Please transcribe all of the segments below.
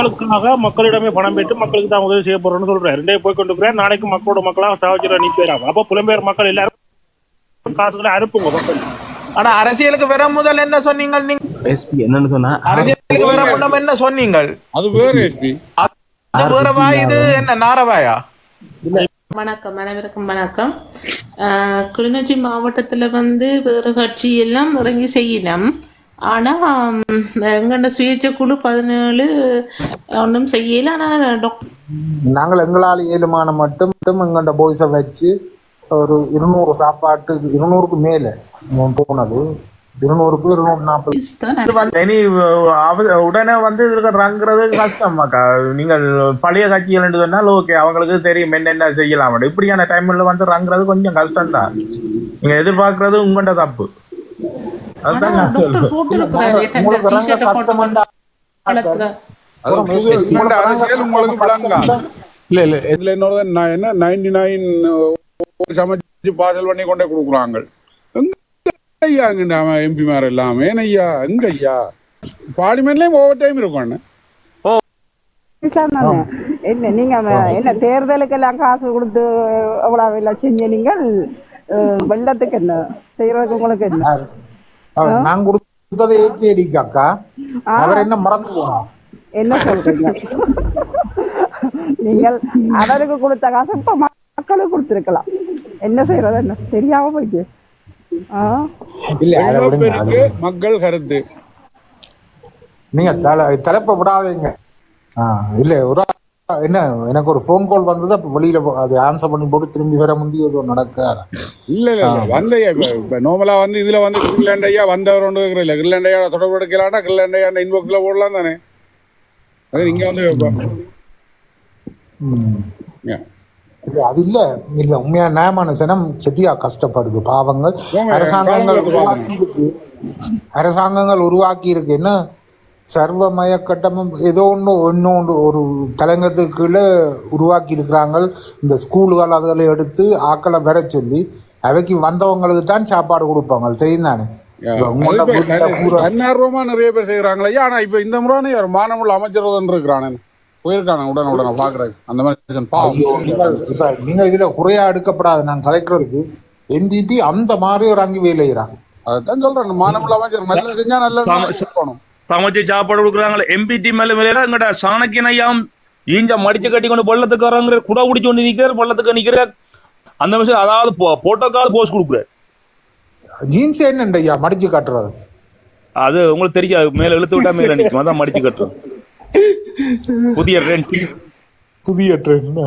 மக்களுக்காக மக்களிடமே பணம் பெற்று மக்களுக்கு தான் உதவி செய்ய போறோம்னு சொல்றாரு. ரெண்டே போய் கொண்டு நாளைக்கு மக்களோட மக்களா சாவச்சிட அனுப்பிடுறாங்க அப்ப புலம்பெயர் மக்கள் எல்லாரும் காசுகளை அனுப்புங்க மக்கள். ஆனா அரசியலுக்கு வர முதல் என்ன சொன்னீங்க நீங்க? எஸ்பி என்னன்னு சொன்னா அரசியலுக்கு வர முன்னம் என்ன சொன்னீங்க அது வேற எஸ்பி அது வேறவா இது என்ன நாரவாயா? வணக்கம் அனைவருக்கும் வணக்கம். ஆஹ் கிளிநொச்சி மாவட்டத்தில் வந்து வேறு கட்சி எல்லாம் இறங்கி செய்யலாம். ஆனால் எங்கண்ட சுயேட்சை குழு பதினேழு ஒன்றும் செய்யல. ஆனால் டாக்டர் நாங்கள் எங்களால் இயலுமான மட்டும் மட்டும் எங்கள்ட பாய்ஸை வச்சு ஒரு இருநூறு சாப்பாட்டு இருநூறுக்கு மேலே போனது. இருநூறுக்கு இருநூறு நாற்பது. உடனே வந்து இதுக்கு ரங்குறது கஷ்டமாக்கா நீங்கள் பழைய கட்சிகள் சொன்னால் ஓகே அவங்களுக்கு தெரியும் என்னென்ன செய்யலாம். இப்படியான டைம்ல வந்து ரங்குறது கொஞ்சம் கஷ்டம் தான் நீங்க எதிர்பார்க்கறது உங்கள்ட தப்பு. இல்ல இல்ல. இதுல என்னோட நான் என்ன? நைன்டி நைன் சமைச்சு பார்சல் பண்ணி கொண்டே கொடுக்குறாங்க. ஐயா அங்க எம்பி மார் எல்லாம்? ஐயா எங்க ஐயா பார்லிமெண்ட்லயும் ஓவர் டைம் இருக்கும். என்ன நீங்க என்ன தேர்தலுக்கெல்லாம் காசு கொடுத்து எவ்வளவு இல்லை செஞ்ச நீங்கள் வெள்ளத்துக்கு என்ன? செய்யறதுக்கு உங்களுக்கு என்ன? நான் கொடுத்ததை ஏற்றி அடிக்க அக்கா அவர் என்ன மறந்து போனார் என்ன சொல்றீங்க? நீங்கள் அவருக்கு கொடுத்த காசு இப்ப மக்களுக்கு கொடுத்திருக்கலாம். என்ன செய்யறது? என்ன? தெரியாம போயிட்டு. மக்கள் கருத்து? நீங்க தலை தலைப்ப விடாதீங்க. இல்ல ஒரு என்ன எனக்கு ஒரு ஃபோன் கால் வந்தது அப்ப வெளியில அது ஆன்சர் பண்ணி போட்டு திரும்பி வர முடியும் எதுவும் நடக்காது? இல்ல இல்ல வந்த இப்ப- நார்மலா வந்து இதுல வந்து கிரில்லாண்ட் ஐயா வந்தவர் ஒன்று இல்ல. கிரில்லாண்ட் ஐயா தொடர்பு எடுக்கலாம்னா கிரில்லாண்ட் ஐயா இன்பாக்ஸ்ல போடலாம் தானே? அது நீங்க வந்து அது இல்ல இல்ல உண்மையா நியாயமான ஜனம் செட்டியா கஷ்டப்படுது. பாவங்கள் அரசாங்கங்கள் உருவாக்கி இருக்கு அரசாங்கங்கள் உருவாக்கி இருக்கு என்ன? சர்வமய கட்டமும் ஏதோ ஒன்று ஒன்று ஒரு தலைங்கத்துக்கு கீழே உருவாக்கி இருக்கிறாங்க இந்த ஸ்கூலுகள் அதுகளை எடுத்து ஆக்களை வர சொல்லி அவைக்கு வந்தவங்களுக்கு தான் சாப்பாடு கொடுப்பாங்க தெரியும் தானே இப்ப உங்களோட வீட்டுல பூரா- தன்னார்வமா நிறைய பேர் செய்யறாங்களே ஆனா இப்ப இந்த முறை மானமுள்ள அமைச்சர் இருக்கிறானே. போயிருக்கானே உடனே உடனே பாக்குறேன் அந்த மாதிரி நீங்க இதுல குறையா எடுக்கப்படாது. நான் கலைக்கிறதுக்கு என்டிபி அந்த மாதிரி ஒரு அங்கி வேலைகிறாங்க அதான் சொல்றேன். மானமுள்ள அமைச்சர் நல்ல செஞ்சா நல்ல போகணும். சமைச்சு சாப்பாடு கொடுக்குறாங்களே. எம்பிடி மேல மேல எங்கட சாணக்கியன் ஐயாம் ஈஞ்ச மடிச்சு கட்டி கொண்டு பள்ளத்துக்கு வராங்கிற குடா குடிச்சு கொண்டு நிக்கிறார் பள்ளத்துக்கு நிக்கிறார். அந்த விஷயம் அதாவது போட்டோக்கால் போஸ்ட் கொடுக்குறாரு. ஜீன்ஸ் என்னண்டு ஐயா? மடிச்சு காட்டுறது. அது உங்களுக்கு தெரியாது. மேல இழுத்து விட்டா மேல நிக்கும். அதான் மடிச்சு கட்டுறோம் புதிய ட்ரெண்ட் புதிய ட்ரெண்ட்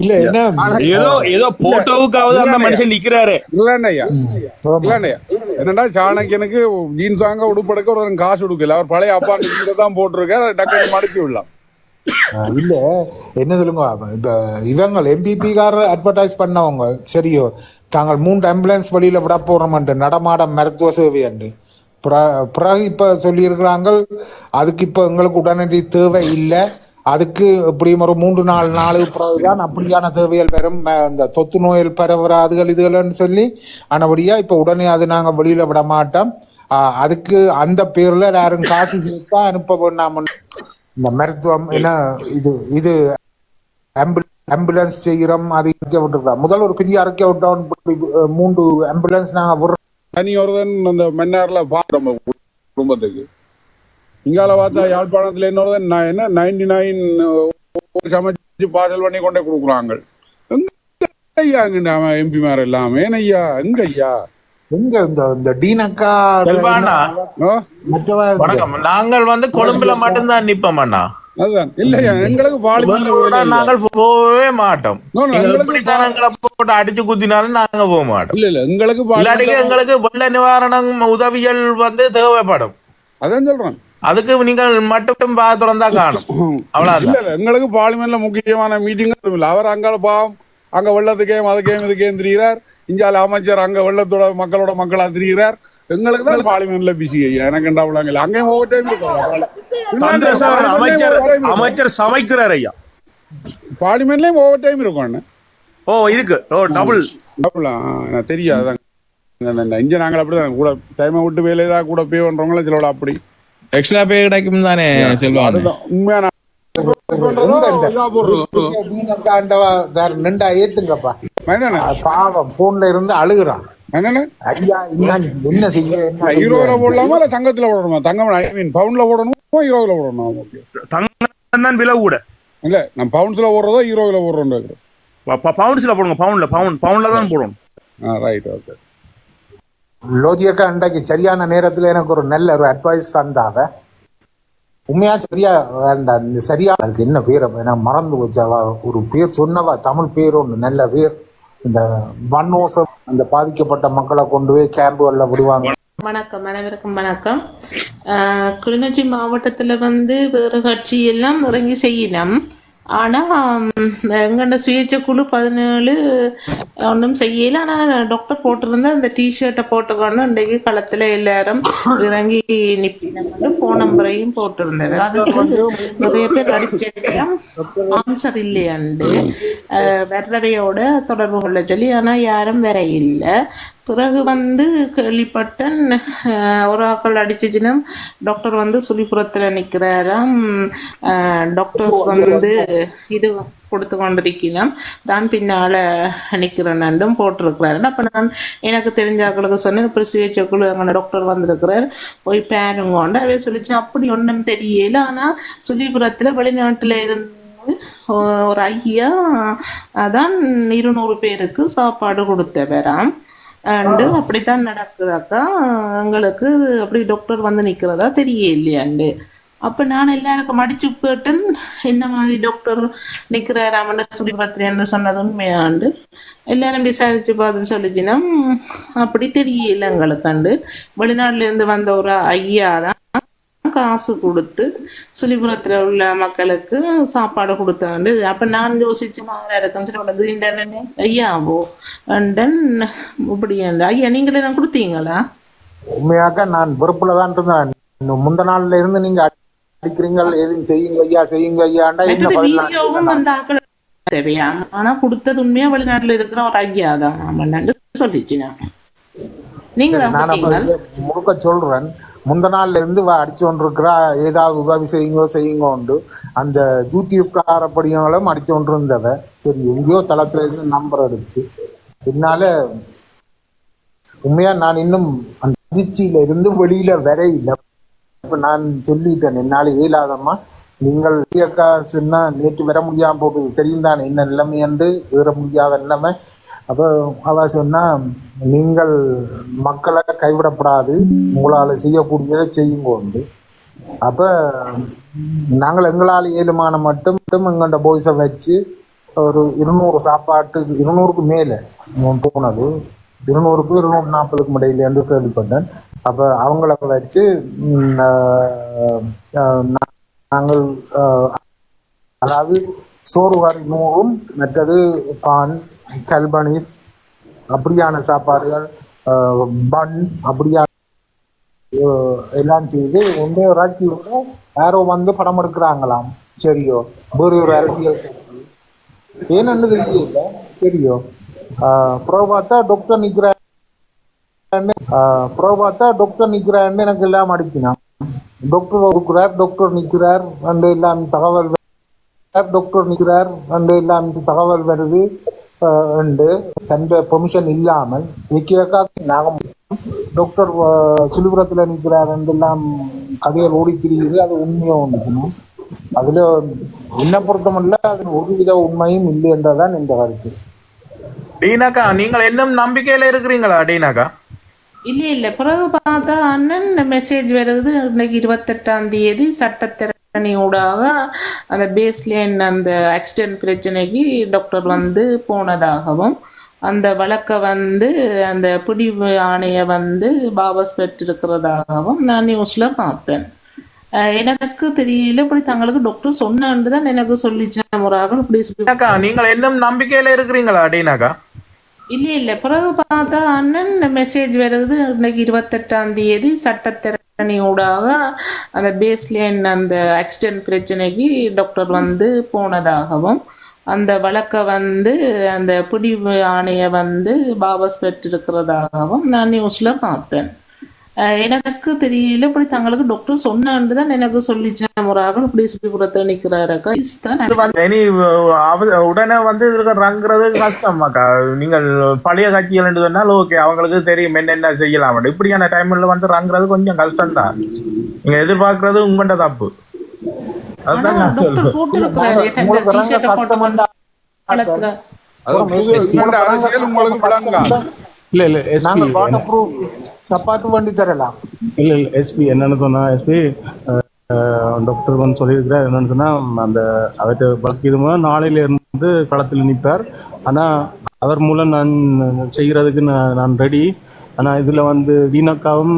இல்ல என்ன? ஏதோ ஏதோ போட்டோவுக்காவது அந்த மனுஷன் நிக்கிறாரு. இல்லையா ஆமா. இல்லையா என்னடா சாணக்கியனுக்கு ஜீன்ஸ் வாங்க உடுப்படைக்க ஒரு காசு கொடுக்கல. அவர் பழைய அப்பா தான் போட்டிருக்காரு. டக்குனு மடக்கி விடலாம். இல்ல. என்ன சொல்லுங்க? இப்ப இவங்க எம்பிபி கார அட்வர்டைஸ் பண்ணவங்க. சரியோ. தாங்கள் மூன்று ஆம்புலன்ஸ் வழியில விட போறோம்ட்டு நடமாட மருத்துவ சேவை அண்டு பிறகு இப்ப சொல்லியிருக்கிறாங்க அதுக்கு இப்ப எங்களுக்கு உடனடி தேவை இல்லை. அதுக்கு இப்படியும் ஒரு மூன்று நாலு நாலு பிறகுதான் அப்படியான தேவைகள் பெறும். இந்த தொத்து நோய்கள் பரவுற அதுகள் இதுகள்னு சொல்லி ஆனபடியா இப்ப உடனே அது நாங்க வெளியில விட மாட்டோம். ஆஹ் அதுக்கு அந்த பேர்ல யாரும் காசு சேர்த்தா அனுப்ப வேண்டாம். இந்த மருத்துவம் என்ன இது இது ஆம்புல- ஆம்புலன்ஸ் செய்கிறோம் அது அறிக்கை விட்டுருக்கோம் முதல்ல ஒரு பெரிய அறிக்கை விட்டோம். மூன்று ஆம்புலன்ஸ் நாங்க விடுறோம். தனி ஒருதன் அந்த மன்னார்ல பாக்குறோம் குடும்பத்துக்கு. இங்கால பார்த்தா யாழ்ப்பாணத்துல நான் என்ன நைன்டி நைன் சமைச்சு பார்சல் பண்ணி கொண்டே கொடுக்குறாங்க எங்க ஐயா அங்க எம்பி மார் எல்லாம்? ஏன் ஐயா எங்க ஐயா எங்க இந்த இந்த டீனக்கா வணக்கம். நாங்கள் வந்து கொழும்புல மட்டும்தான் நிப்போம் அண்ணா. அதுதான். இல்லையா? எங்களுக்கு நாங்கள் போகவே மாட்டோம். போட்டு அடிச்சு குத்தினாலும் நாங்க போக மாட்டோம். இல்ல இல்ல. எங்களுக்கு இல்லாட்டிக்கு எங்களுக்கு வெள்ள நிவாரணம் உதவிகள் வந்து தேவைப்படும். அதான் சொல்றேன். அதுக்கு நீங்கள் மட்டும் தான் காணும். இல்ல எங்களுக்கு பார்லிமெண்ட்ல முக்கியமான மீட்டிங் இல்ல. அவர் அங்கால பாவம் அங்க வெள்ளத்துக்கேம் அதுக்கேம் இதுக்கேம் திரிகிறார். இந்தியால அமைச்சர் அங்க வெள்ளத்தோட மக்களோட மக்களா திரிகிறார். எங்களுக்கு தான் பார்லிமெண்ட்ல பிசி ஐயா. எனக்கு என்ன விடாங்க அங்கேயும் ஓவர் டைம் அமைச்சர் அமைச்சர் சமைக்கிறார் ஐயா. பார்லிமெண்ட்லயும் ஓவர் டைம் இருக்கும். ஓ இதுக்கு. ஓ டபுள் நான் தெரியாது. இங்க நாங்கள் அப்படிதான். கூட டைமை விட்டு வேலையதா கூட பே பண்றவங்களும் சிலோட அப்படி. எக்ஸ்ட்ரா பே கிடைக்கும் தானே செல்வம் உண்மையான நின்றா ஏத்துங்கப்பா. பாவம். போன்ல இருந்து அழுகுறான். என்ன செய்ய போடலாமா இல்ல தங்கத்துல போடணுமா? தங்கம் ஐ மீன் பவுன்ல போடணுமா ஹீரோல போடணுமா? தங்கம் தான் விலை கூட. இல்ல நான் பவுன்ஸ்ல போடுறதோ ஹீரோல போடுறோம் பவுண்ட்ஸ்ல போடுங்க பவுண்ட்ல பவுண்ட் பவுண்ட்ல தான் போடணும். ரைட் ஓகே லோதியக்கா அன்றைக்கு சரியான நேரத்துல எனக்கு ஒரு நல்ல ஒரு அட்வைஸ் தந்தாவ உண்மையா சரியா அந்த இந்த சரியா அதுக்கு என்ன பேர்? நான் மறந்து வச்சாவா ஒரு பேர் சொன்னவா தமிழ் பேர் ஒன்று நல்ல பேர். இந்த வன்மோசம் அந்த பாதிக்கப்பட்ட மக்களை கொண்டு போய் கேம்புகளில் விடுவாங்க. வணக்கம் அனைவருக்கும் வணக்கம். ஆஹ் கிளிநொச்சி மாவட்டத்தில் வந்து வேறு கட்சியெல்லாம் இறங்கி செய்யலாம். ஆனால் எங்கண்ட சுயேட்சை குழு பதினேழு ஒன்றும் செய்யல. ஆனால் டாக்டர் போட்டிருந்த அந்த டிஷர்ட்டை போட்டுக்கொண்டு இன்றைக்கு களத்தில் எல்லாரும் இறங்கி நிப்பினோம் ஃபோன் நம்பரையும் போட்டிருந்தது. அதுக்கு நிறைய பேர் அடிச்சிருக்கலாம் ஆன்சர் இல்லையாண்டு. வெறரையோட தொடர்பு கொள்ள சொல்லி ஆனால் யாரும் வேற இல்லை. பிறகு வந்து கேள்விப்பட்டேன். ஒரு ஆக்கள் அடிச்சுச்சுன்னா டாக்டர் வந்து சுழிப்புறத்தில் நிற்கிறாராம் டாக்டர்ஸ் வந்து இது கொடுத்து கொண்டிருக்கலாம் தான் பின்னால நிற்கிறேன்னும் போட்டிருக்கிறாரு. அப்போ நான் எனக்கு தெரிஞ்ச ஆக்களுக்கு சொன்னேன் இப்போ சுயேட்சை குழு அங்கே டாக்டர் வந்திருக்கிறார். போய் பேருங்கோண்டு அவே சொல்லிச்சு அப்படி ஒன்றும் தெரியல. ஆனால் சுழிபுரத்தில் வெளிநாட்டில் இருந்து ஒரு ஐயா அதான் இருநூறு பேருக்கு சாப்பாடு கொடுத்தவராம். அண்டு அப்படித்தான் நடக்குதாக்கா? எங்களுக்கு அப்படி டாக்டர் வந்து நிற்கிறதா தெரியலையாண்டு அப்போ நான் எல்லாருக்கும் மடிச்சு கேட்டேன் என்ன மாதிரி டாக்டர் நிற்கிறாராமன்னு சொல்லி பார்த்துறேன்னு சொன்னது உண்மையாண்டு எல்லாரும் விசாரிச்சு பார்த்து சொல்லிச்சுன்னா அப்படி தெரியல எங்களுக்கு. அண்டு இருந்து வந்த ஒரு ஐயா தான் காசு கொடுத்து சுழிபுரத்தில் உள்ள மக்களுக்கு சாப்பாடு கொடுத்தாண்டு. அப்போ நான் யோசிச்சு மாறா இருக்குன்னு சொல்லி உனக்கு இந்த ஐயாவோ அண்டன் இப்படி அந்த ஐயா நீங்களே தான் கொடுத்தீங்களா? உண்மையாக்க நான் வெறுப்புல தான் இருந்தேன். முந்த நாள்ல இருந்து நீங்க அடிக்கிறீங்க எதுவும் செய்யுங்க ஐயா செய்யுங்க ஐயாண்டா என்ன தேவையா? ஆனா கொடுத்தது உண்மையா வெளிநாட்டுல இருக்கிற ஒரு ஐயா தான். சொல்லிச்சு நான். நீங்க முழுக்க சொல்றேன். முந்த நாள்ல இருந்து அடிச்சு கொண்டிருக்கிறா ஏதாவது உதவி செய்யுங்கோ செய்யுங்கோண்டு அந்த யூடியூப்காரப்படியங்களும் அடிச்சு கொண்டு இருந்தவ சரி எங்கேயோ தளத்துல இருந்து நம்பர் எடுத்து பின்னால உண்மையா நான் இன்னும் அந்த அதிர்ச்சியில இருந்து வெளியில வரையில இப்ப நான் சொல்லிட்டேன் என்னால இயலாதம்மா. நீங்கள் அக்கா சொன்னா நேற்று வர முடியாம போட்டு தெரியும் தானே என்ன நிலைமை என்று வேற முடியாத நிலைமை. அப்போ அவ சொன்னா நீங்கள் மக்களை கைவிடப்படாது. உங்களால் செய்யக்கூடியதை செய்யுங்க உண்டு அப்போ நாங்கள் எங்களால் ஏழுமான மட்டும் மட்டும் எங்கள்ட பாய்ஸை வச்சு ஒரு இருநூறு சாப்பாட்டு இருநூறுக்கு மேலே போனது. இருநூறுக்கு இருநூறு நாற்பதுக்கும் இடையில என்று கேள்விப்பட்டேன். அப்போ அவங்கள வச்சு நாங்கள் அதாவது சோறு வரி நூறும் மற்றது பான் கல்பனிஸ் அப்படியான சாப்பாடுகள் ஆஹ், பன் அப்படியான எல்லாம் செய்து ஒன்றே ராக்கியோட யாரோ வந்து படம் எடுக்கிறாங்களாம். சரியோ. வேறு ஒரு அரசியல் ஏன்னு தெரியல? சரியோ. ஆஹ், அப்புறம் பார்த்தா டாக்டர் நிக்கிறான்னு ஆஹ், அப்புறம் பார்த்தா டாக்டர் நிக்கிறான்னு எனக்கு எல்லாம் அடிக்கணும் டாக்டர் இருக்கிறார் டாக்டர் நிக்கிறார் அண்டு எல்லாம் தகவல் டாக்டர் நிற்கிறார் அண்டு எல்லாம் தகவல் வருது. என்று தந்த பெர்மிஷன் இல்லாமல் நாங்கள் டாக்டர் சிலுபுரத்தில் நிற்கிறார் என்றெல்லாம் கதைகள் ஓடி திரியுது. அது உண்மையாக ஒன்றுக்கணும் அதில் என்ன பொறுத்தமல்ல அதில் ஒருவித உண்மையும் இல்லை என்றதான் இந்த கருத்து. டீனாக்கா நீங்கள் இன்னும் நம்பிக்கையில இருக்கிறீங்களா டீனாக்கா? இல்ல இல்ல. பிறகு பார்த்தா அண்ணன் மெசேஜ் வருது இன்னைக்கு இருபத்தெட்டாம் தேதி சட்டத்திறனி ஊடாக அந்த பேஸ்லைன் அந்த ஆக்சிடென்ட் பிரச்சனைக்கு டாக்டர் வந்து போனதாகவும் அந்த வழக்கை வந்து அந்த பிடிவு ஆணையை வந்து வாபஸ் பெற்றிருக்கிறதாகவும் நான் நியூஸ்ல பார்த்தேன். எனக்கு தெரியல இப்படி தங்களுக்கு டாக்டர் சொன்னான்னு தான் எனக்கு சொல்லிச்சேன் முறாக இப்படி சொல்லி நீங்கள் இன்னும் நம்பிக்கையில இருக்கிறீங்களா டீனாக்கா இல்லை இல்லை. பிறகு பார்த்தா அண்ணன் மெசேஜ் வருது. இன்னைக்கு இருபத்தெட்டாம் தேதி சட்டத்திறனி ஊடாக அந்த பேஸ்லேன் அந்த ஆக்சிடென்ட் பிரச்சனைக்கு டாக்டர் வந்து போனதாகவும் அந்த வழக்கை வந்து அந்த பிடிவு ஆணையை வந்து வாபஸ் பெற்றிருக்கிறதாகவும் நான் நியூஸில் பார்த்தேன். எனக்கு தெரியல இப்படி தங்களுக்கு டாக்டர் சொன்னான்னு தான் எனக்கு சொல்லிச்சேன் முறாக இப்படி சுற்றுப்புறத்தில் நிற்கிறாருக்கா இதுதான் இது வந்து இனி உடனே வந்து இதுல ரங்குறது கஷ்டமாக்கா நீங்கள் பழைய கட்சிகள் சொன்னால் ஓகே அவங்களுக்கு தெரியும் என்னென்ன செய்யலாம் இப்படியான டைம்ல வந்து ரங்குறது கொஞ்சம் கஷ்டம் தான் நீங்க எதிர்பார்க்கறது உங்கள்ட தப்பு அதுதான் இல்ல இல்ல எஸ்பி வாட்டர் ப்ரூஃப் சப்பாத்து வண்டி தரலாம். இல்ல இல்ல எஸ்பி என்னன்னு சொன்னா எஸ்பி டாக்டர் வந்து சொல்லியிருக்கிறார் என்னன்னு சொன்னா அந்த அவர்கிட்ட பலக்கீதமா நாளையில இருந்து களத்தில் நிற்பார் ஆனா அவர் மூலம் நான் செய்யறதுக்கு நான் நான் ரெடி ஆனா இதுல வந்து வீணக்காவும்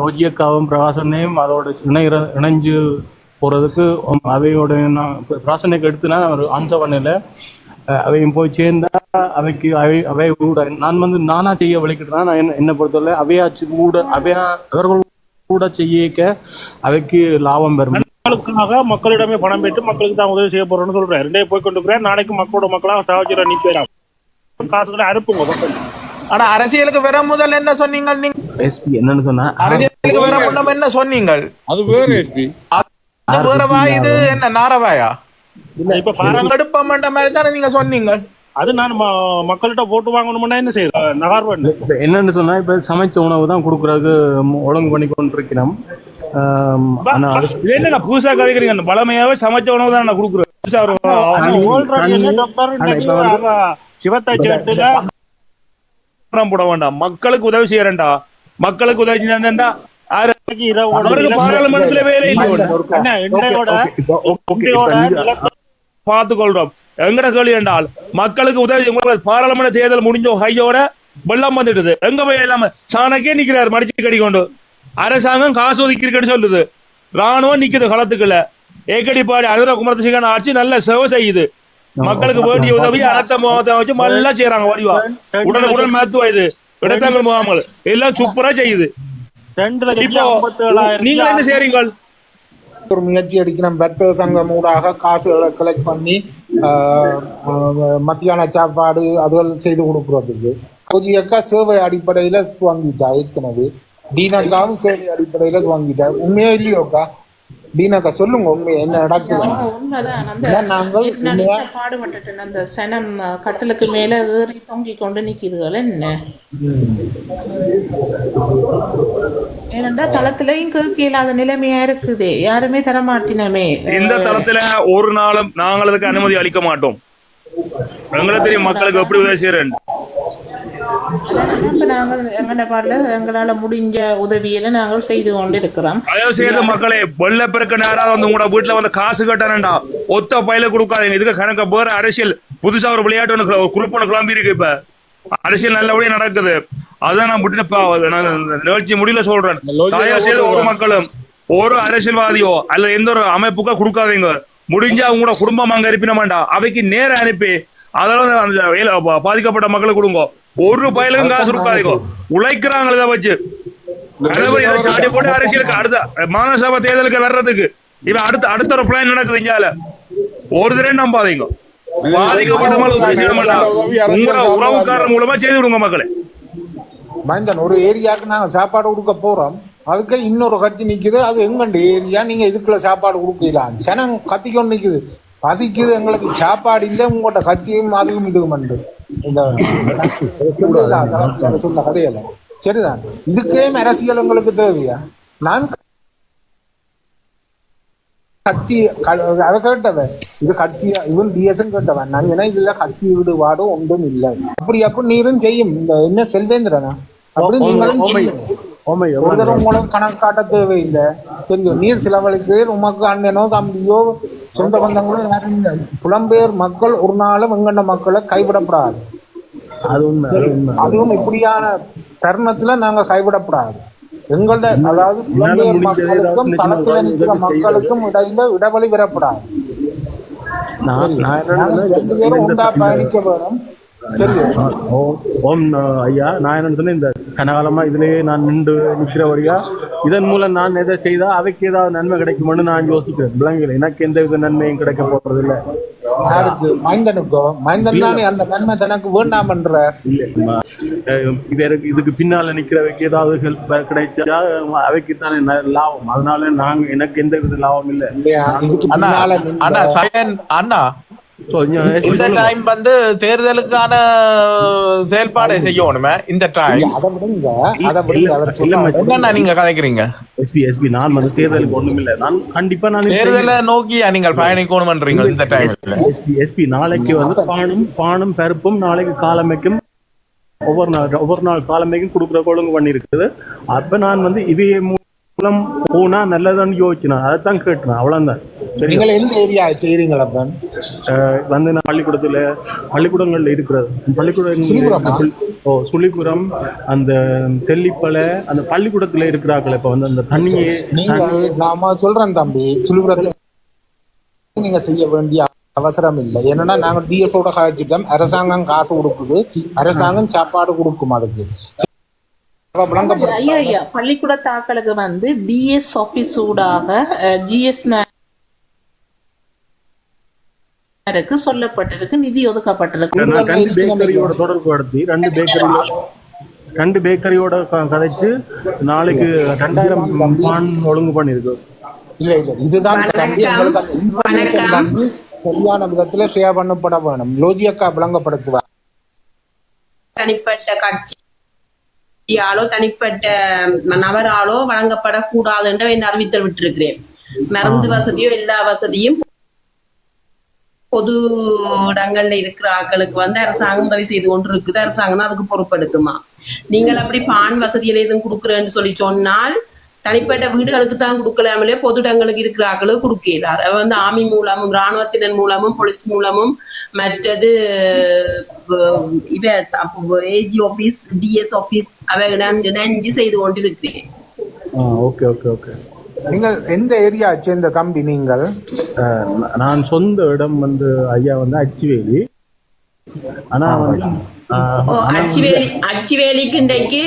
லோஜியக்காவும் பிரகாசனையும் அதோட இணைகிற இணைஞ்சு போறதுக்கு அவையோட நான் பிரகாசனைக்கு எடுத்து நான் ஒரு ஆன்சர் பண்ணல அவையும் போய் சேர்ந்தா அவைக்கு அவை அவை கூட நான் வந்து நானா செய்ய வலிக்கிட்டு நான் என்ன என்னை பொறுத்தவரை அவையாச்சு கூட அவையா அவர்கள் கூட செய்யக்க அவைக்கு லாபம் பெறும். மக்களுக்காக மக்களிடமே பணம் பெற்று மக்களுக்கு தான் உதவி செய்ய போறோம்னு சொல்றேன். ரெண்டே போய் கொண்டு போறேன் நாளைக்கு மக்களோட மக்களா சாவச்சிட நிக்கிறேன் காசுகளை அனுப்புங்க மக்கள். ஆனா அரசியலுக்கு வர முதல்ல என்ன சொன்னீங்க நீங்க? எஸ்பி என்னன்னு சொன்னா? அரசியலுக்கு வர முன்னம் என்ன சொன்னீங்க அது வேற எஸ்பி அது வேறவா இது என்ன நாரவாயா இப்ப பாருங்க. கடுப்ப மண்ட மாதிரி தானே நீங்க சொன்னீங்க. அது நான் மக்கள்கிட்ட போட்டு வாங்கணும்னா என்ன செய்யறேன் நகர்வன் இப்ப என்னன்னு சொன்னா இப்ப சமைச்ச உணவு தான் கொடுக்கறதுக்கு ஒழுங்கு பண்ணி கொண்டிருக்கிறோம். என்ன புதுசா கதைக்கிறீங்க? அந்த பழமையாவே சமைச்ச உணவு தான் நான் கொடுக்குறேன். போட வேண்டாம். மக்களுக்கு உதவி செய்யறேன்டா. மக்களுக்கு உதவி செஞ்சா அவருக்கு பாராளுமன்றத்துல வேலை இல்லை பார்த்துக் கொள்றோம் எங்கட கேள்வி என்றால் மக்களுக்கு உதவி பாராளுமன்ற தேர்தல் முடிஞ்ச கையோட வெள்ளம் வந்துடுது எங்க போய் இல்லாம சாணக்கே நிக்கிறாரு மடிச்சு கடி கொண்டு. அரசாங்கம் காசு ஒதுக்கிருக்குன்னு சொல்லுது. ராணுவம் நிக்குது களத்துக்குள்ள. ஏக்கடி பாடி அனுர குமரத்துக்கான ஆட்சி நல்ல சேவை செய்யுது. மக்களுக்கு வேண்டிய உதவி அனைத்த முகத்தை வச்சு நல்லா செய்யறாங்க வடிவா. உடனுக்குடன் மருத்துவ இது. இடத்தங்கள் முகாம்கள். எல்லாம் சூப்பரா செய்யுது. நீங்க என்ன செய்றீங்க ஒரு முயற்சி எடுக்கணும். வர்த்தக சங்கம் ஊடாக காசுகளை கலெக்ட் பண்ணி மத்தியான சாப்பாடு அதுகள் செய்து கொடுக்கறதுக்கு. புதியக்கா சேவை அடிப்படையில துவங்கிட்டா ஏற்கனவே. டீனக்காவும் சேவை அடிப்படையில துவங்கிட்டா உண்மையா இல்லையோக்கா டீனக்கா சொல்லுங்க உண்மையா என்ன நடக்குது? நாங்கள் பாடுபட்டுட்டேன் அந்த சனம் கட்டிலுக்கு மேல ஏறி தொங்கி கொண்டு நிக்குதுகள் என்ன? ஏனென்றா தளத்திலையும் கேட்க இல்லாத நிலைமையா இருக்குது. யாருமே தரமாட்டினமே. இந்த தளத்துல ஒரு நாளும் நாங்கள் அதுக்கு அனுமதி அளிக்க மாட்டோம். எங்களுக்கு தெரியும் மக்களுக்கு எப்படி உதவி செய்யறேன் எங்களால முடிஞ்ச உதவியில நாங்கள் செய்து கொண்டு இருக்கிறோம் தயவு செய்து மக்களே வெள்ள பெருக்க நேரம் வந்து உங்களோட வீட்டுல வந்து காசு கட்டானண்டா ஒத்த பையில கொடுக்காதீங்க. இதுக்கு கணக்க வேற அரசியல் புதுசா ஒரு விளையாட்டு ஒன்று குரூப் ஒன்று கிளம்பி இருக்கு இப்ப. அரசியல் நல்லபடியா நடக்குது. அதான் நான் நிகழ்ச்சி முடியல சொல்றேன். தயவு செய்து ஒரு மக்களும் ஒரு அரசியல்வாதியோ அல்ல எந்த ஒரு அமைப்புக்கோ கொடுக்காதீங்க முடிஞ்சா உங்களோட குடும்பம் அங்க இருப்பினமாண்டா அவைக்கு நேர அனுப்பி அதெல்லாம் அந்த பாதிக்கப்பட்ட மக்களுக்கு கொடுங்க. ஒரு பயலுக்கும் காசு கொடுக்காதீங்க. உழைக்கிறாங்க இதை வச்சு. சாடி போட்டு அரசியலுக்கு அடுத்த மாநில சபை தேர்தலுக்கு வர்றதுக்கு இவன் அடுத்த அடுத்த ஒரு பிளான் நடக்குது இங்கால ஒரு தடவை நம்பாதீங்க. உறவுக்காரர் மூலமா செய்து விடுங்க மக்களே. மைந்தன் ஒரு ஏரியாவுக்கு நாங்க சாப்பாடு கொடுக்க போறோம். அதுக்கு இன்னொரு கட்சி நிக்குது. அது எங்கண்ட ஏரியா? நீங்க இதுக்குள்ள சாப்பாடு கொடுக்கலாம் சனம் கத்திக்கொண்டு நிக்குது. பசிக்குது எங்களுக்கு. சாப்பாடு இல்ல. உங்கள்கிட்ட கட்சியும் அதுவும் இதுவும் உண்டு. இந்த சொன்ன கதையெல்லாம். சரிதான். இதுக்கே அரசியல் உங்களுக்கு தேவையா? நான் கட்சி க- அவ கேட்டவன். இது கட்சியா இவன் டிஎஸ்என் கேட்டவன். நான் ஏன்னா இதுல கட்சி ஈடுபாடு ஒன்றும் இல்லை. அப்படி அப்படி நீரும் செய்யும். இந்த என்ன செல்வேந்திரனா? அப்படி நீங்களும் செய்யும். ஓமை ஒரு தடவை உங்களுக்கு கணக்கு காட்ட தேவையில்லை. சரியோ நீர் செலவழிக்கு உமக்கு அண்ணனோ தம்பியோ சொந்த பந்தங்களோ யாரும் இல்லை. புலம்பெயர் மக்கள் ஒரு நாளும் எங்கண்ட மக்களை கைவிடப்படாது. அது அது அதுவும் இப்படியான தருணத்துல நாங்க கைவிடப்படாது. எங்கள்ட அதாவது புலம்பெயர் மக்களுக்கும் தளத்துல நிற்கிற மக்களுக்கும் இடையில இடைவெளி நாங்க ரெண்டு பேரும் உண்டா பயணிக்க வேணும். ஓம் ஐயா நான் என்ன சொன்னேன் இந்த கனகாலமா இதுலயே நான் நின்று நிக்கிற வழியா இதன் மூலம் நான் எதை செய்தா அவைக்கு ஏதாவது நன்மை கிடைக்கும்னு நான் யோசிக்கிறேன் விலங்குகள் எனக்கு எந்த வித நன்மையும் கிடைக்க போறது இல்ல யாருக்கு? மைந்தனுக்கோ? மைந்தன் தானே அந்த நன்மை தனக்கு வேண்டாமன்ற? இல்ல ம- அஹ் இதற்கு இதுக்கு பின்னால நிக்கிறவைக்கு ஏதாவது ஹெல்ப் கிடைச்சா அவைக்கு தானே லாபம். அதனால நாங்க எனக்கு எந்த வித லாபம் இல்ல. அண்ணா அண்ணா இந்த. டைம் வந்து தேர்தலுக்கான செயல்பாடை செய்யணுமே இந்த டைம் அதை விடுங்க அதை விடுங்க அவர் நீங்க கதைக்கிறீங்க? SP SP நான் வந்து தேர்தலுக்கு ஒண்ணும் இல்ல நான் கண்டிப்பா நான் தேர்தலை நோக்கியா நீங்கள் பயணிக்கணும்ன்றீங்க இந்த டைம்ல எஸ்பி எஸ்பி நாளைக்கு வந்து பானும் பானும் பருப்பும் நாளைக்கு காலமைக்கும் ஒவ்வொரு நாள் ஒவ்வொரு நாள் காலமைக்கும் கொடுக்குற ஒழுங்கு பண்ணியிருக்குது அப்ப நான் வந்து இவைய மூலம் போனா நல்லதான்னு யோசிச்சேன் அதைத்தான் கேட்டேன். அவ்வளவுதான். சரி நீங்கள் எந்த ஏரியா செய்றீங்களா அப்பன்? அஹ் வந்து நான் பள்ளிக்கூடத்துல பள்ளிக்கூடங்கள்ல இருக்கிறது? பள்ளிக்கூடம் ஓ சுழிபுரம் அந்த தெல்லிப்பளை அந்த பள்ளிக்கூடத்துல இருக்கிறார்கள் இப்ப வந்து அந்த தண்ணியே நீங்க நாம சொல்றேன் தம்பி சுழிபுரத்துல நீங்க செய்ய வேண்டிய அவசரம் இல்லை. என்னன்னா நாங்க டிஎஸோட காய்ச்சிட்டோம். அரசாங்கம் காசு கொடுக்குது. அரசாங்கம் சாப்பாடு கொடுக்கும் அதுக்கு அவ ஐயா விளங்கப்படுத்த ஐயா பள்ளிக்கூட தாக்களுக்கு வந்து டிஎஸ் ஆபீஸ் ஊடாக ஜிஎஸ் க்கு சொல்லப்பட்டிருக்கு நிதி ஒதுக்கப்பட்டிருக்கு. ரெண்டு பேக்கரியோட தொடர்பு படுத்தி ரெண்டு பேக்கரியோட ரெண்டு பேக்கரியோட க- கதைச்சு நாளைக்கு ரெண்டாயிரம் பான் ஒழுங்கு பண்ணிருக்கு. இல்ல இல்ல. இதுதான் சரியான விதத்துல ஷேர் பண்ணப்பட வேணும். லோஜியக்கா விளங்கப்படுத்துவா. தனிப்பட்ட கட்சியாலோ தனிப்பட்ட நபராலோ வழங்கப்படக்கூடாது என்ற இந்த அறிவித்தல் விட்டிருக்கிறேன். மருந்து வசதியோ எல்லா வசதியும் பொது இடங்கள்ல இருக்கிற ஆட்களுக்கு வந்து அரசாங்கம் உதவி செய்து கொண்டு இருக்குது அரசாங்கம் அதுக்கு பொறுப்பெடுக்குமா? நீங்கள் அப்படி பான் வசதியில எதுவும் கொடுக்குறேன்னு சொல்லி சொன்னால் தனிப்பட்ட வீடுகளுக்கு தான் கொடுக்கலாமலே பொது இடங்களுக்கு இருக்கிற ஆட்களுக்கு கொடுக்கல அதை வந்து ஆர்மி மூலமும் இராணுவத்தினர் மூலமும் போலீஸ் மூலமும் மற்றது இவ ஏஜி ஆபீஸ் டிஎஸ் ஆபீஸ் அவை இணைஞ்சு செய்து கொண்டிருக்கிறேன். Okay okay okay. நீங்கள் எந்த ஏரியா சேர்ந்த தம்பி நீங்கள்? நான் சொந்த இடம் வந்து ஐயா வந்து அச்சுவேலி. ஆனா அச்சுவேலி அச்சுவேலிக்கு இன்றைக்கு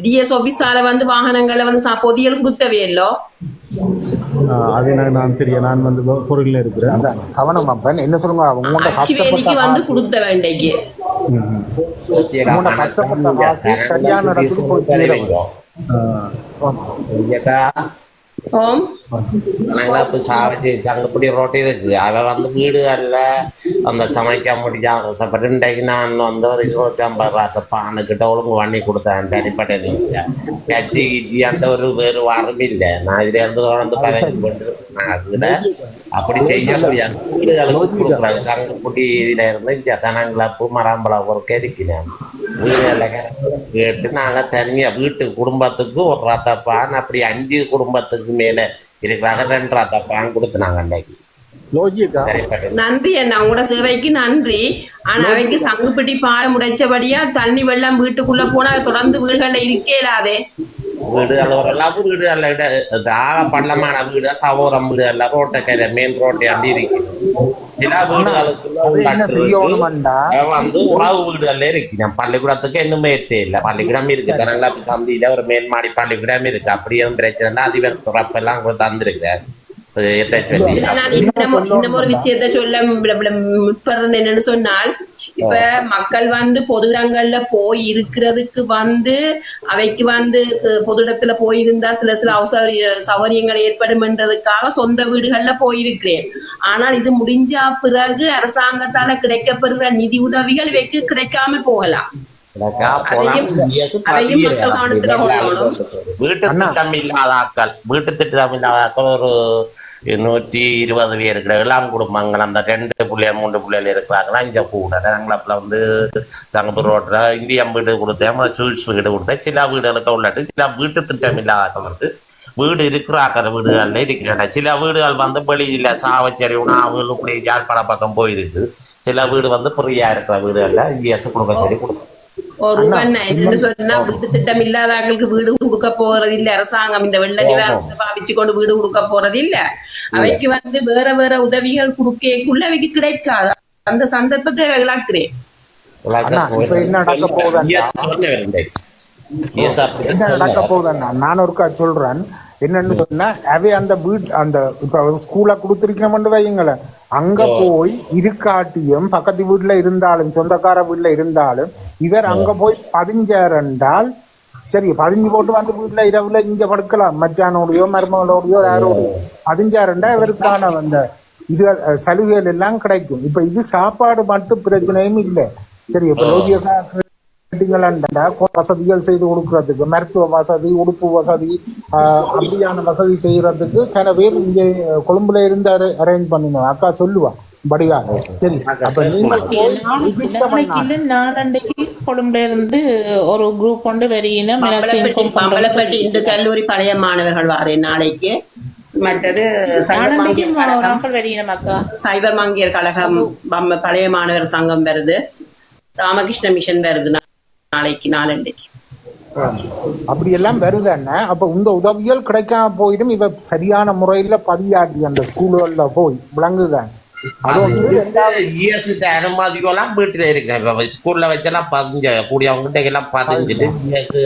டிஎஸ் ஆபீஸால வந்து வாகனங்களை வந்து பொதியல் கொடுத்தவே இல்லோ அது நான் தெரிய நான் வந்து பொருளில் இருக்கிறேன் அதான் கவனம் அப்பன் என்ன சொல்லுங்க உங்களோட வந்து கொடுத்த வேண்டைக்கு ம். உங்களோட கஷ்டப்பட்ட காசு சரியான இடத்துக்கு போய் சேரும். ஓம் நாங்களா இப்போ சாப்பிட்டு சங்கப்படி ரோட்டி இருக்குது அவள் வந்து வீடு அல்ல அந்த சமைக்க முடியாது கஷ்டப்பட்டு இன்றைக்கு நான் வந்து ஒரு இருபத்தி ஐம்பது ரூபா பானுக்கிட்ட ஒழுங்கு பண்ணி கொடுத்தேன் தனிப்பட்ட நீங்கள் கட்சி கிச்சி அந்த ஒரு வேறு வாரம் இல்லை நான் இதில் இருந்து வந்து பழகி கொண்டிருக்கேன் கூட அப்படி செய்ய முடியாது வீடுகளுக்கு கொடுக்குறாங்க சங்கக்குடியில இருந்து இங்கே தனங்கிழப்பு மரம்பலம் ஒரு கெரிக்கினேன் கேட்டு நாங்கள் தனியாக வீட்டு குடும்பத்துக்கு ஒரு ரத்த பான் அப்படி அஞ்சு குடும்பத்துக்கு மேலே இருக்கிறாங்க. ரெண்டு ரத்த பான் கொடுத்து நாங்கள் அன்றைக்கு லோஜிக்கா சரிப்பட்டது நன்றி அண்ணா. உங்களோட சேவைக்கு நன்றி. ஆனா அவைக்கு சங்குப்பிடி பாட முடைச்சபடியா தண்ணி வெள்ளம் வீட்டுக்குள்ள போனா தொடர்ந்து வீடுகள்ல இருக்கே ஒரு எல்லாம் வீடுகளில் விட ஆக பள்ளமான வீடு சவோரம் வீடுகளில் ரோட்டை மெயின் ரோட்டை அண்டி இருக்கு. செய்யணும்டா வீடுகளுக்கு வந்து உணவு வீடுகள்ல இருக்கு நம்ம பள்ளிக்கூடத்துக்கு இன்னுமே இல்லை பள்ளிக்கூடம் இருக்கு தனங்களா தந்தியில ஒரு மேன்மாடி பள்ளிக்கூடம் இருக்கு அப்படி எதுவும் பிரச்சனைனா அதிபர் துறப்பெல்லாம் கூட தந்திருக்கிறேன் இல்ல, நான் என்னன்னு சொன்னால் இப்ப மக்கள் வந்து பொது இடங்கள்ல போய் இருக்கிறதுக்கு வந்து அவைக்கு வந்து பொது இடத்துல போயிருந்தா சில சில அவசர சௌகரியங்கள் ஏற்படும்ன்றதுக்காக சொந்த வீடுகள்ல போயிருக்கிறேன். ஆனால் இது முடிஞ்சா பிறகு அரசாங்கத்தால கிடைக்கப்படுற நிதி உதவிகள் இவைக்கு கிடைக்காம போகலாம். வீட்டு திட்டம் இல்லாத ஆட்கள் வீட்டு திட்டம் இல்லாத ஆட்கள் ஒரு நூற்றி இருபது பேர் இருக்கிற இளம் குடும்பங்கள் அந்த ரெண்டு பிள்ளைகள் மூன்று பிள்ளைகள் இருக்கிறாங்களா இங்கே கூட நாங்களப்பில் வந்து தங்கப்பூர் ரோட்டில் இந்தியன் வீடு கொடுத்தேன் வீடு கொடுத்தேன் சில வீடுகளுக்கு உள்ளட்டு சில வீட்டு திட்டம் இல்லாத ஆட்கள் வந்து வீடு இருக்கிற ஆக்கிற வீடுகள்ல இருக்கிறாங்க சில வீடுகள் வந்து வெளியில சாவச்சேரி உணவு இப்படி யாழ்ப்பாண பக்கம் போயிருக்கு சில வீடு வந்து ஃப்ரீயா இருக்கிற வீடுகள்ல இஎஸ் கொடுக்க சரி கொடுக்கும் ரூபாய் என்னன்னு சொன்னா வீட்டு திட்டம் இல்லாதவங்களுக்கு வீடு கொடுக்க போறது இல்ல அரசாங்கம் இந்த வெள்ள நிவாரணத்தை பாவிச்சு கொண்டு வீடு கொடுக்க போறது இல்ல அவைக்கு வந்து வேற வேற உதவிகள் கொடுக்கக்குள்ள அவைக்கு கிடைக்காது அந்த சந்தர்ப்பத்தை விளாக்குறேன் என்ன நடக்க போகுதுன்னா- நான் ஒருக்கா சொல்றேன் என்னன்னு சொன்னா அவை அந்த வீட் அந்த இப்ப ஸ்கூலை கொடுத்துருக்கணும்னு வையுங்களேன் அங்க போய் இருக்காட்டியும் பக்கத்து வீட்டுல இருந்தாலும் சொந்தக்கார வீட்டுல இருந்தாலும் இவர் அங்க போய் பதிஞ்சார் சரி பதிஞ்சு போட்டு வந்து வீட்டுல இரவுல இங்க படுக்கலாம். மச்சானோடையோ மருமகளோடையோ யாரோடையோ. பதிஞ்சாருண்டா இவருக்கான அந்த இது சலுகைகள் எல்லாம் கிடைக்கும். இப்ப இது சாப்பாடு மட்டும் பிரச்சனையும் இல்லை. சரி இப்ப கேட்டீங்களா வசதிகள் செய்து கொடுக்கறதுக்கு மருத்துவ வசதி உடுப்பு வசதி ஆஹ், அப்படியான வசதி செய்யறதுக்கு கன பேர் இங்கே கொழும்புல இருந்து அரேஞ்ச் பண்ணினோம். அக்கா சொல்லுவா படிகா சரி அப்ப நீங்க போய் register நாளைக்கு பண்ணா- இல்ல நாளண்டைக்கு கொழும்புல இருந்து ஒரு குரூப் கொண்டு எனக்கு பம்பளப்பட்டி இந்து கல்லூரி பழைய மாணவர்கள் வாரேன் நாளைக்கு. மற்றது நாளண்டைக்கு மங்கையர் கழகம் நாட்கள் வரீங்க அக்கா. சைவர் மங்கையர் கழகம் பம்ம- பழைய மாணவர் சங்கம் வருது. ராமகிருஷ்ண மிஷன் வருது. நாளைக்கு நாளண்டைக்கு அப்படி எல்லாம் வருதுன்னா அப்ப இந்த உதவிகள் கிடைக்காம போயிடும் இவ சரியான முறையில பதியாட்டி அந்த ஸ்கூல்கள்ல போய் விளங்குதான் அது வந்து ரெண்டாவது இஎஸ்கிட்ட அனுமதிக்கெல்லாம் வீட்டுல இருக்கேன் இப்ப ஸ்கூல்ல வச்செல்லாம் பதிஞ்ச கூடியவங்க கிட்ட எல்லாம் பதிஞ்சிட்டு இஎஸ்